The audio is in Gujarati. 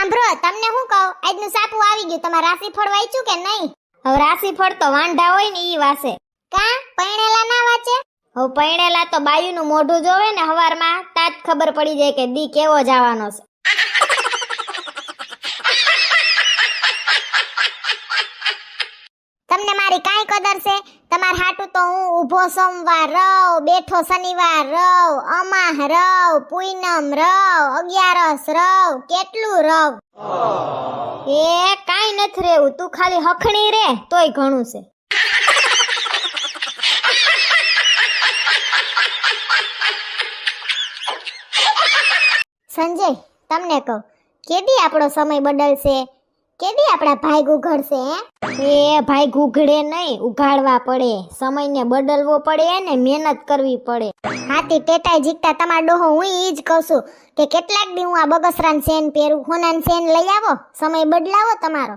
સાંભળો તમને શું કહું આજનું સાપુ આવી ગયું. તમારે રાશિફળ વાંચ્યું કે નહીં? હવે રાશિફળ તો વાંઢા હોય ને ઈ વાસે કા? પૈણેલા ના વાંચે? હવે પૈણેલા તો બાયુનું મોઢું જોવે ને હવારમાં તાજ ખબર પડી જાય કે દી કેવો જવાનો છે. તમને મારી કાંઈ કદર છે? તમાર હાટું તો હું ઊભો સોમવાર રવ બેઠો શનિવાર રવ અમાહ રવ પૂનમ રવ અગિયારસ રવ કેટલું રવ એ કાંઈ નથી રહેવું, તું ખાલી હખણી રે, તોય ઘણું છે. સંજય, તમને કહું, કેદી આપણો સમય બદલશે? કેદી આપણા ભાઈ ઉઘડશે એ ભાઈ ઘૂઘડે નહીં ઉઘાડવા પડે. સમયને બદલવો પડે ને મહેનત કરવી પડે. હાથી ટેટાઈ જીકતા તમારો ડોહો હું ઈ જ કહું છું કે કેટલાક દી હું આ બગસરાન સેન પહેરું. હોનાન સેન લઈ આવો સમય બદલાવો તમારો.